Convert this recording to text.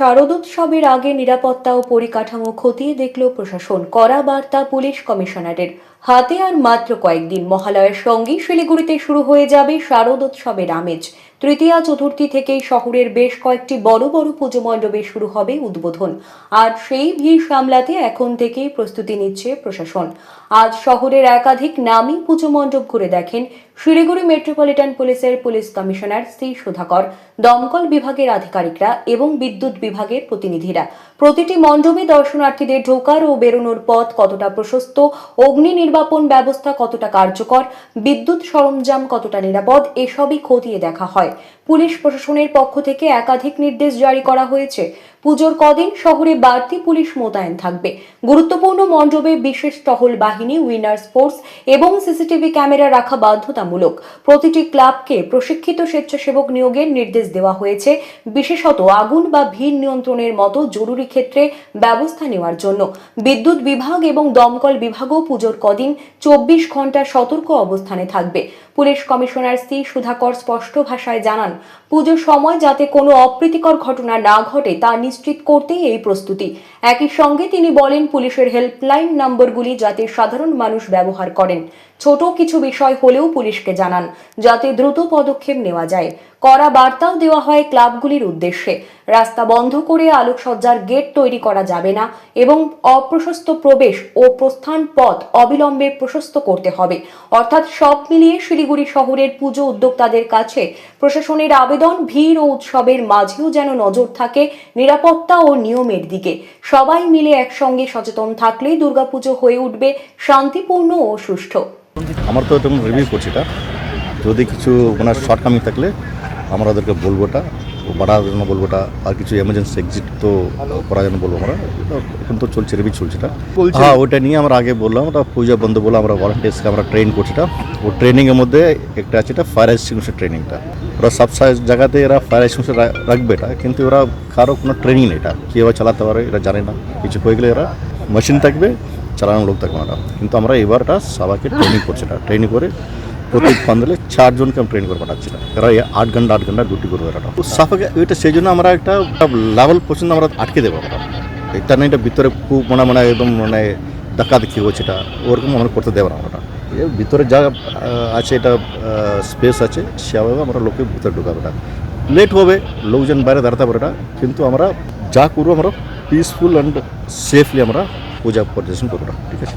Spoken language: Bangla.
শারদোৎসবের আগে নিরাপত্তা ও পরিকাঠামো খতিয়ে দেখল প্রশাসন। কড়া বার্তা পুলিশ কমিশনারের। হাতে আর মাত্র কয়েকদিন মহালয়ের সঙ্গে শিলিগুড়িতে শুরু হয়ে যাবে শারদোৎসবের আমেজ। তৃতীয়া চতুর্থী থেকেই শহরের বেশ কয়েকটি বড় বড় পুজো মণ্ডপে শুরু হবে উদ্বোধন। আর সেই ভিড় সামলাতে এখন থেকেই প্রস্তুতি নিচ্ছে প্রশাসন। আজ শহরের একাধিক নামী পুজো মণ্ডপ ঘুরে দেখেন শিলিগুড়ি মেট্রোপলিটন পুলিশের পুলিশ কমিশনার সি সুধাকর, দমকল বিভাগের আধিকারিকরা এবং বিদ্যুৎ বিভাগের প্রতিনিধিরা। প্রতিটি মণ্ডপে দর্শনার্থীদের ঢোকার ও বেরোনোর পথ কতটা প্রশস্ত, অগ্নি নির্বাপন ব্যবস্থা কতটা কার্যকর, বিদ্যুৎ সরঞ্জাম কতটা নিরাপদ, এসবই খতিয়ে দেখা হয়। পুলিশ প্রশাসনের পক্ষ থেকে একাধিক নির্দেশ জারি করা হয়েছে। পুজোর কদিন শহরে বাড়তি পুলিশ মোতায়েন থাকবে। গুরুত্বপূর্ণ মণ্ডপে বিশেষ টহল বাহিনী, উইনার্স ফোর্স এবং সিসিটিভি ক্যামেরা রাখা বাধ্যতামূলক। প্রতিটি ক্লাবকে প্রশিক্ষিত স্বেচ্ছাসেবক নিয়োগের নির্দেশ দেওয়া হয়েছে। বিশেষত আগুন বা ভিড় নিয়ন্ত্রণের মতো জরুরি ক্ষেত্রে ব্যবস্থা নেওয়ার জন্য। বিদ্যুৎ বিভাগ এবং দমকল বিভাগও পুজোর কদিন চব্বিশ ঘণ্টা সতর্ক অবস্থানে থাকবে। পুলিশ কমিশনার সি সুধাকর স্পষ্ট ভাষায় জানান, পুজোর সময় যাতে কোনো অপ্রীতিকর ঘটনা না ঘটে তা নিশ্চিত করতেই এই প্রস্তুতি। একই সঙ্গে তিনি বলেন, পুলিশের হেল্পলাইন নম্বরগুলি যাতে সাধারণ মানুষ ব্যবহার করেন। ছোট কিছু বিষয় হলেও পুলিশকে জানান, যাতে দ্রুত পদক্ষেপ নেওয়া যায়। কড়া বার্তাও দেওয়া হয় ক্লাবগুলির উদ্দেশ্যে। রাস্তা বন্ধ করে আলোকসজ্জার গেট তৈরি করা যাবে না এবং অপ্রশস্ত প্রবেশ ও প্রস্থান পথ অবিলম্বে প্রশস্ত করতে হবে। অর্থাৎ সব মিলিয়ে শিলিগুড়ি শহরের পুজো উদ্যোক্তাদের কাছে প্রশাসনের আবেদন, ভিড় ও উৎসবের মাঝেও যেন নজর থাকে নিরাপত্তা ও নিয়মের দিকে। সবাই মিলে একসঙ্গে সচেতন থাকলেই দুর্গাপুজো হয়ে উঠবে শান্তিপূর্ণ ও সুষ্ঠু। আমার তো রিভিউ করছি এটা। যদি কিছু ওনার শর্টকামিং থাকলে আমরা ওদেরকে বলব এটা। বাড়ার জন্য বলব এটা আর কিছু এমার্জেন্সি এক্সিট তো করার জন্য বলব আমরা। এটা এখন তো চলছে রিভিউ চলছে এটা। হ্যাঁ ওটা নিয়ে আমরা আগে বললাম ওটা পূজা বন্ধ বলে আমরা ভলান্টিয়ার্সকে আমরা ট্রেন করছি এটা। ও ট্রেনিংয়ের মধ্যে একটা আছে এটা ফায়ার এক্সটিংগুইশার ট্রেনিংটা ওরা সব সাইজ জায়গাতে এরা ফায়ার এক্সটিংগুইশার রাখবে এটা কিন্তু ওরা কারও কোনো ট্রেনিং নেই এটা। কীভাবে চালাতে পারে এটা জানে না। কিছু হয়ে গেলে এরা মেশিন থাকবে চালানোর লোক থাকবে না কিন্তু আমরা এবারটা সবাইকে ট্রেনিং করছি এটা। ট্রেনিং করে প্রত্যেক ফান্ডলে চারজনকে আমি ট্রেন করে পাঠাচ্ছি না এরা আট ঘণ্টা আট ঘণ্টা ডিউটি করবে এরা তো সাফাকে এটা সেই জন্য আমরা একটা লেভেল পর্যন্ত আমরা আটকে দেবো আমরা এটা না, এটা ভিতরে খুব মানে মানে একদম মানে ধাক্কা দেখি হচ্ছে এটা। ওরকম আমরা করতে দেবো না আমরা ভিতরে যা আছে এটা স্পেস আছে সেভাবে আমরা লোকের ভিতরে ঢুকাবো এটা লেট হবে, লোকজন বাইরে দাঁড়াতে পারে না, কিন্তু আমরা যা করব আমরা পিসফুল অ্যান্ড সেফলি আমরা পূজা পরিদর্শন করব না ঠিক আছে?